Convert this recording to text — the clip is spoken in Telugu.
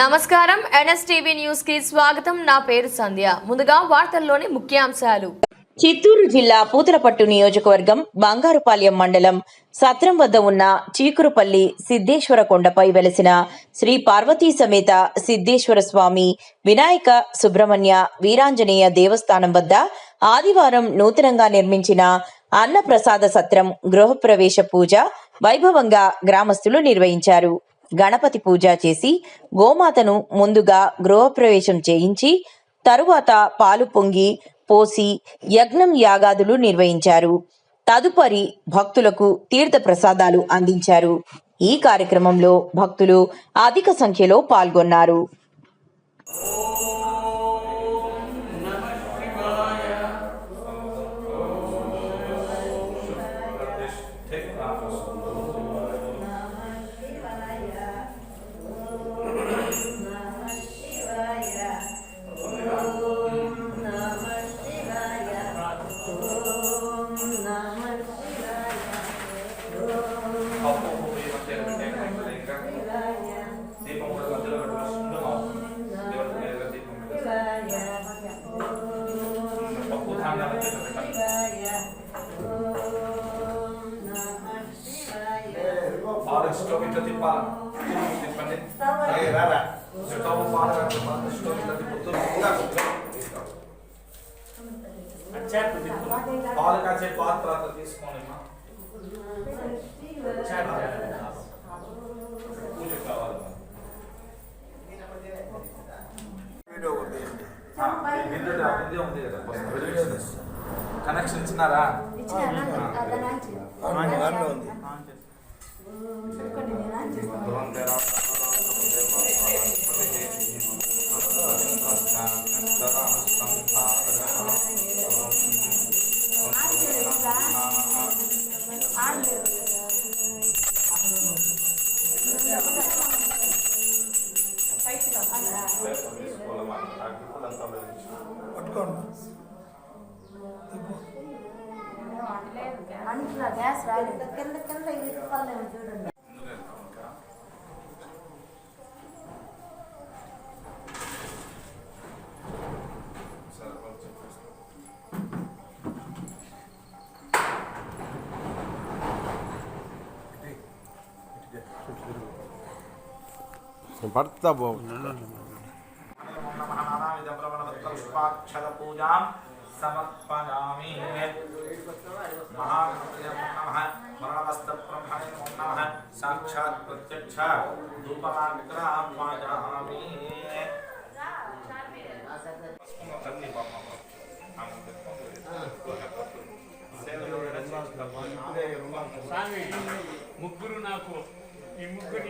నమస్కారం. ఎన్ఎస్టీవీ న్యూస్కి స్వాగతం. నా పేరు సంధ్య. ముందుగా వార్తల్లోని ముఖ్యాంశాలు. చిత్తూరు జిల్లా పూతలపట్టు నియోజకవర్గం బంగారుపాలెం మండలం సత్రం వద్ద ఉన్న చీకురుపల్లి సిద్ధేశ్వర కొండపై వెలసిన శ్రీ పార్వతీ సమేత సిద్ధేశ్వర స్వామి వినాయక సుబ్రహ్మణ్య వీరాంజనేయ దేవస్థానం వద్ద ఆదివారం నూతనంగా నిర్మించిన అన్నప్రసాద సత్రం గృహప్రవేశ పూజ వైభవంగా గ్రామస్తులు నిర్వహించారు. గణపతి పూజ చేసి గోమాతను ముందుగా గృహప్రవేశం చేయించి తరువాత పాలు పొంగి పోసి యజ్ఞం యాగాదులు నిర్వహించారు. తదుపరి భక్తులకు తీర్థ ప్రసాదాలు అందించారు. ఈ కార్యక్రమంలో భక్తులు అధిక సంఖ్యలో పాల్గొన్నారు. పప్పు పప్పు ధాన్యాలు స్టవ్ తిప్పాలి తిప్పండి స్టవ్ పాలు పెట్టాలి. స్టవ్ ఇట్లా తిప్పుతూ పాలు పాత్ర తీసుకొని కనెక్షన్ ఇచ్చినారా? అంటున్నా గ్యాస్ రాలేదు కింద కింద ఇది పర్లేదు చూడండి పడతా బాబు పుష్పాక్షర పూజాం సమర్పయామి మహాగణపతయ నమః మరణవస్త బ్రహ్మణే నమః సాక్షాత్ ప్రత్యక్ష ధూపమాగ్రహామి ముగ్గురు నాకు ఈ ముగ్గురు